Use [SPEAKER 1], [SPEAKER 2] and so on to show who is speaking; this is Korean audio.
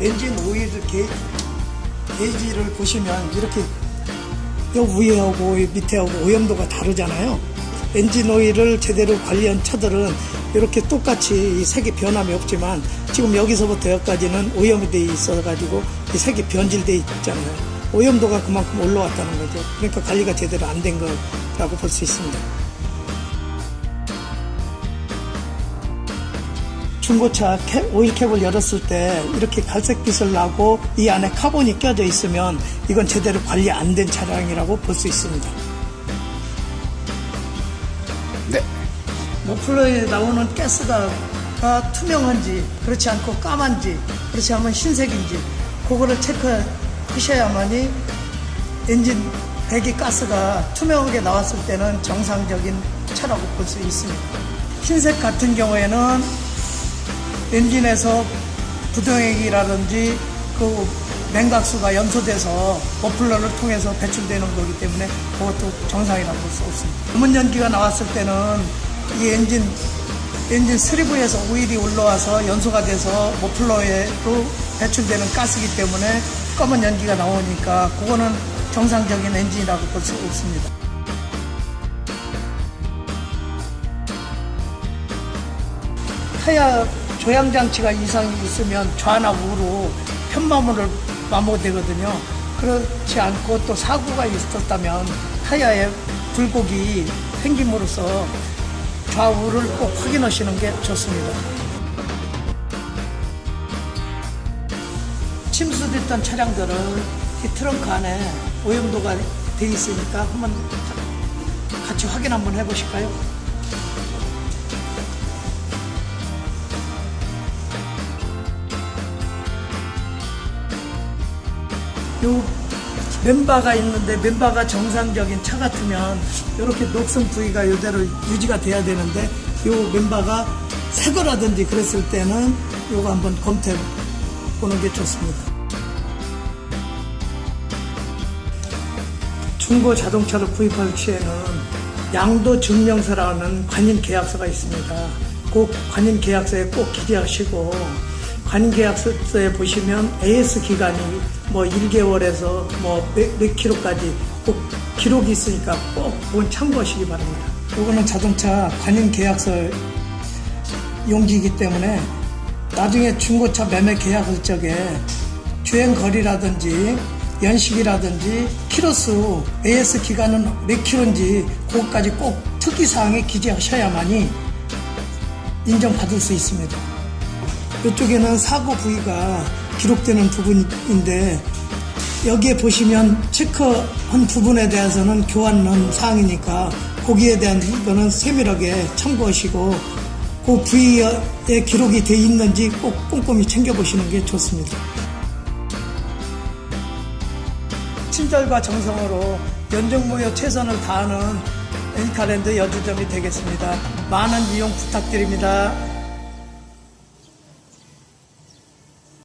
[SPEAKER 1] 엔진 오일 게, 게이지를 보시면 이렇게 요 위에하고 이 밑에하고 오염도가 다르잖아요. 엔진 오일을 제대로 관리한 차들은 이렇게 똑같이 이 색이 변함이 없지만 지금 여기서부터 여기까지는 오염이 돼 있어가지고 이 색이 변질돼 있잖아요. 오염도가 그만큼 올라왔다는 거죠. 그러니까 관리가 제대로 안 된 거라고 볼 수 있습니다. 중고차 캡, 오일캡을 열었을 때 이렇게 갈색빛을 나고 이 안에 카본이 껴져 있으면 이건 제대로 관리 안 된 차량이라고 볼 수 있습니다.
[SPEAKER 2] 네.
[SPEAKER 1] 머플러에 나오는 가스가 가 투명한지 그렇지 않고 까만지 그렇지 않으면 흰색인지 그거를 체크하셔야만이 엔진 배기 가스가 투명하게 나왔을 때는 정상적인 차라고 볼 수 있습니다. 흰색 같은 경우에는 엔진에서 부동액이라든지 그 냉각수가 연소돼서 머플러를 통해서 배출되는 거기 때문에 그것도 정상이라고 볼 수 없습니다. 검은 연기가 나왔을 때는 이 엔진 엔진 스리브에서 오일이 올라와서 연소가 돼서 머플러에로 배출되는 가스이기 때문에 검은 연기가 나오니까 그거는 정상적인 엔진이라고 볼 수 없습니다. 타이어 조향 장치가 이상이 있으면 좌나 우로 편마모를 마모되거든요. 그렇지 않고 또 사고가 있었다면 타이어에 굴곡이 생김으로써 좌우를 꼭 확인하시는 게 좋습니다. 침수됐던 차량들은 이 트렁크 안에 오염도가 돼 있으니까 한번 같이 확인 한번 해보실까요? 요 멤버가 있는데 멤버가 정상적인 차 같으면 이렇게 녹슨 부위가 이대로 유지가 돼야 되는데 요 멤버가 새 거라든지 그랬을 때는 요거 한번 검토해 보는 게 좋습니다. 중고 자동차를 구입할 시에는 양도 증명서라는 관인 계약서가 있습니다. 꼭 관인 계약서에 꼭 기재하시고 관인 계약서에 보시면 AS 기간이 뭐 1개월에서 뭐몇 몇 킬로까지 꼭 기록이 있으니까 꼭 참고하시기 바랍니다. 이거는 자동차 관인 계약서 용지이기 때문에 나중에 중고차 매매 계약할 적에 주행 거리라든지 연식이라든지 키로수 AS 기간은 몇 킬로인지 그것까지 꼭 특이 사항에 기재하셔야만이 인정받을 수 있습니다. 이쪽에는 사고 부위가 기록되는 부분인데 여기에 보시면 체크한 부분에 대해서는 교환한 사항이니까 거기에 대한 거는 세밀하게 참고하시고 그 부위에 기록이 돼 있는지 꼭 꼼꼼히 챙겨보시는 게 좋습니다. 친절과 정성으로 연정무효 최선을 다하는 엔카랜드 여주점이 되겠습니다. 많은 이용 부탁드립니다.